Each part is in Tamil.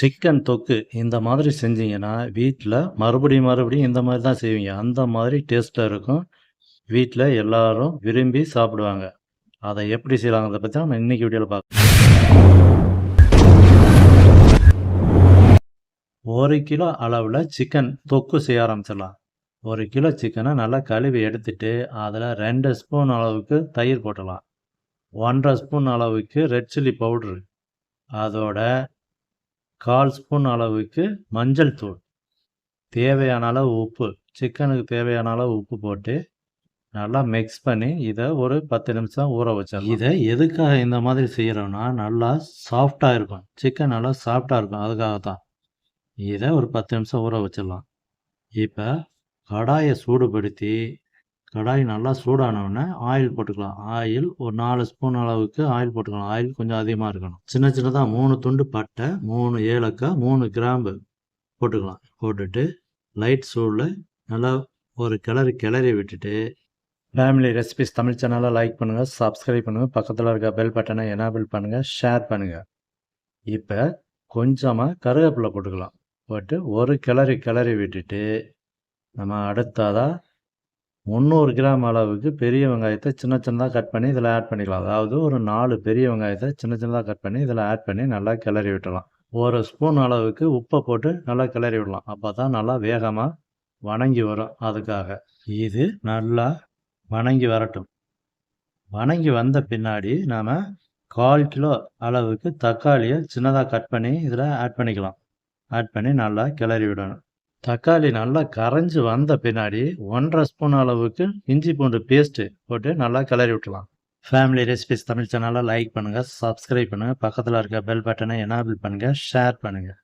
சிக்கன் தொக்கு இந்த மாதிரி செஞ்சீங்கன்னா, வீட்டில் மறுபடியும் மறுபடியும் இந்த மாதிரி தான் செய்வீங்க. அந்த மாதிரி டேஸ்ட்டாக இருக்கும். வீட்டில் எல்லாரும் விரும்பி சாப்பிடுவாங்க. அதை எப்படி செய்யலாங்கிறத பற்றி நம்ம இன்னைக்கு வீடியோவில் பார்க்கலாம். ஒரு கிலோ அளவில் சிக்கன் தொக்கு செய்ய ஆரம்பிச்சிடலாம். ஒரு கிலோ சிக்கனை நல்லா கழுவி எடுத்துட்டு, அதில் ரெண்டு ஸ்பூன் அளவுக்கு தயிர் போட்டலாம் ஒன்றரை ஸ்பூன் அளவுக்கு ரெட் சில்லி பவுட்ரு அதோட 1/4 ஸ்பூன் அளவுக்கு மஞ்சள் தூள். தேவையான அளவு உப்பு. சிக்கனுக்கு தேவையான அளவு உப்பு போட்டு, நல்லா மிக்ஸ் பண்ணி, இதை ஒரு 10 நிமிஷம் ஊற வச்சிடலாம். இதை எதுக்காக இந்த மாதிரி செய்கிறோம்னா நல்லா சாஃப்டாக இருக்கும். சிக்கன் நல்லா சாஃப்டாக இருக்கும். அதுக்காக தான். இதை ஒரு 10 நிமிஷம் ஊற வச்சிடலாம். இப்போ கடாயை சூடுபடுத்தி, கடாய் நல்லா சூடானவுடனே ஆயில் போட்டுக்கலாம். ஆயில் ஒரு நாலு ஸ்பூன் அளவுக்கு ஆயில் போட்டுக்கலாம். ஆயில் கொஞ்சம் அதிகமாக இருக்கணும். சின்ன சின்னதாக மூணு துண்டு பட்டை, மூணு ஏலக்காய், மூணு கிராம்பு போட்டுக்கலாம். போட்டுட்டு லைட் சூடில் நல்லா ஒரு கிளறி கிளறி விட்டுட்டு, ஃபேமிலி ரெசிபீஸ் தமிழ் சேனல லைக் பண்ணுங்கள் சப்ஸ்கிரைப் பண்ணுங்கள் பக்கத்தில் இருக்க பெல் பட்டனை எனாபிள் பண்ணுங்கள் ஷேர் பண்ணுங்கள் இப்போ கொஞ்சமாக கருவேப்பிலை போட்டுக்கலாம். போட்டு ஒரு கிளறி கிளறி விட்டுட்டு, நம்ம அடுத்தாதான் 300 கிராம் அளவுக்கு பெரிய வெங்காயத்தை சின்ன சின்னதாக கட் பண்ணி இதில் ஆட் பண்ணிக்கலாம். அதாவது ஒரு நாலு பெரிய வெங்காயத்தை சின்ன சின்னதாக கட் பண்ணி இதில் ஆட் பண்ணி நல்லா கிளறி விட்டுறலாம். 1 ஸ்பூன் அளவுக்கு உப்பை போட்டு நல்லா கிளறி விடலாம். அப்போ தான் நல்லா வேகமாக வணங்கி வரும். அதுக்காக. இது நல்லா வணங்கி வரட்டும். வணங்கி வந்த பின்னாடி நாம் கால் கிலோ அளவுக்கு தக்காளியை சின்னதாக கட் பண்ணி இதில் ஆட் பண்ணிக்கலாம். ஆட் பண்ணி நல்லா கிளறி விடணும். தக்காளி நல்லா கரைஞ்சி வந்த பின்னாடி 1 1/2 ஸ்பூன் அளவுக்கு இஞ்சி பூண்டு பேஸ்ட்டு போட்டு நல்லா கிளறி விட்டுலாம் ஃபேமிலி ரெசிபீஸ் தமிழ் சேனலை லைக் பண்ணுங்கள் சப்ஸ்கிரைப் பண்ணுங்கள் பக்கத்தில் இருக்க பெல் பட்டனை எனாபிள் பண்ணுங்கள் ஷேர் பண்ணுங்கள்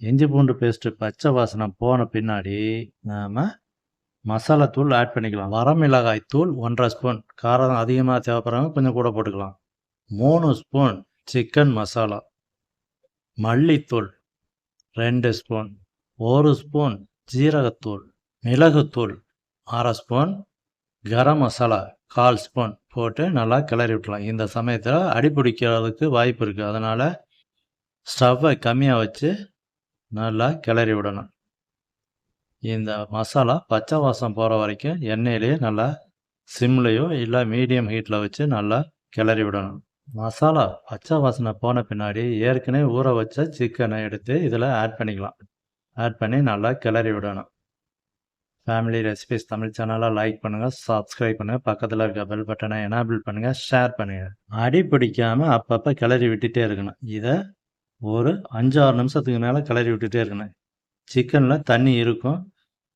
இஞ்சி பூண்டு பேஸ்ட்டு பச்சை வாசனை போன பின்னாடி, நாம் மசாலா தூள் ஆட் பண்ணிக்கலாம். வரமிளகாய் தூள் 1 1/2 ஸ்பூன். காரம் அதிகமாக தேவைப்படுறவங்க கொஞ்சம் கூட போட்டுக்கலாம். மூணு ஸ்பூன் சிக்கன் மசாலா. மல்லித்தூள் ரெண்டு ஸ்பூன். ஒரு ஸ்பூன் ஜீரகத்தூள். மிளகுத்தூள் அரை ஸ்பூன். கரம் மசாலா 1/4 ஸ்பூன் போட்டு நல்லா கிளறி விட்டுறலாம். இந்த சமயத்தில் அடி பிடிக்கிறதுக்கு வாய்ப்பு இருக்குது அதனால் ஸ்டவ்வை கம்மியாக வச்சு நல்லா கிளறி விடணும். இந்த மசாலா பச்சை வாசம் போகிற வரைக்கும் எண்ணெயிலேயே நல்லா சிம்லேயோ இல்லை மீடியம் ஹீட்டில் வச்சு நல்லா கிளறி விடணும். மசாலா பச்சை வாசனை போன பின்னாடி ஏற்கனவே ஊற வச்ச சிக்கனை எடுத்து இதில் ஆட் பண்ணிக்கலாம். ஆட் பண்ணி நல்லா கிளறி விடணும். ஃபேமிலி ரெசிபீஸ் தமிழ் சேனலாக லைக் பண்ணுங்கள் சப்ஸ்கிரைப் பண்ணுங்கள் பக்கத்தில் இருக்க பெல் பட்டனை எனாபிள் பண்ணுங்கள் ஷேர் பண்ணுங்கள் அடி பிடிக்காமல் அப்பப்போ கிளறி விட்டுட்டே இருக்கணும். இதை ஒரு 5, 6 நிமிஷத்துக்கு மேலே கிளறி விட்டுட்டே இருக்கணும். சிக்கனில் தண்ணி இருக்கும்.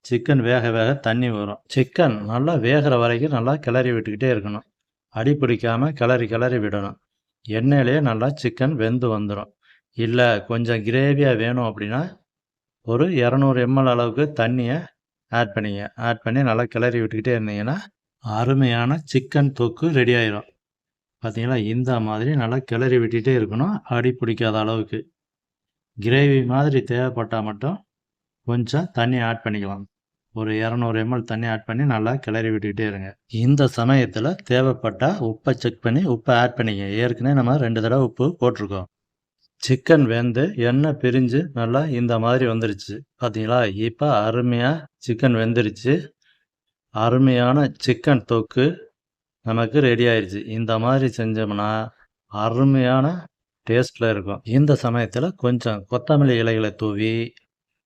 சிக்கன் வேக வேக தண்ணி வரும். சிக்கன் நல்லா வேகிற வரைக்கும் நல்லா கிளறி விட்டுக்கிட்டே இருக்கணும். அடி பிடிக்காம கிளறி கிளறி விடணும். எண்ணெயிலேயே நல்லா சிக்கன் வெந்து வந்துடும் இல்லை கொஞ்சம் கிரேவியாக வேணும் அப்படின்னா, ஒரு 200 எம்.எல் அளவுக்கு தண்ணியை ஆட் பண்ணிங்க. ஆட் பண்ணி நல்லா கிளறி விட்டுக்கிட்டே இருந்தீங்கன்னா, அருமையான சிக்கன் தொக்கு ரெடி ஆயிரும். பாத்தீங்களா? இந்த மாதிரி நல்லா கிளறி விட்டுட்டே இருக்கணும். அடி பிடிக்காத அளவுக்கு. கிரேவி மாதிரி தேவைப்பட்டால் மட்டும் கொஞ்சம் தண்ணி ஆட் பண்ணிக்கலாம். ஒரு 200 எம்.எல் தண்ணி ஆட் பண்ணி நல்லா கிளறி விட்டுக்கிட்டே இருங்க. இந்த சமயத்தில் தேவைப்பட்டால் உப்பை செக் பண்ணி உப்பை ஆட் பண்ணிக்க ஏற்கனவே நம்ம ரெண்டு தடவை உப்பு போட்டிருக்கோம் சிக்கன் வெந்து எண்ணெய் பிரிஞ்சு நல்லா இந்த மாதிரி வந்துருச்சு. பார்த்தீங்களா இப்போ அருமையாக சிக்கன் வெந்துருச்சு. அருமையான சிக்கன் தொக்கு நமக்கு ரெடி ஆயிடுச்சு இந்த மாதிரி செஞ்சோம்னா, அருமையான டேஸ்ட்டில் இருக்கும். இந்த சமயத்தில் கொஞ்சம் கொத்தமல்லி இலைகளை தூவி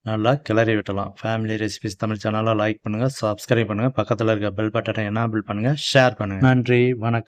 நல்லா கிளறி விட்டலாம் ஃபேமிலி ரெசிபிஸ் தமிழ் சேனலாக லைக் பண்ணுங்க, சப்ஸ்கிரைப் பண்ணுங்கள் பக்கத்தில் இருக்க பெல் பட்டனை எனாபிள் பண்ணுங்கள் ஷேர் பண்ணுங்கள் நன்றி, வணக்கம்.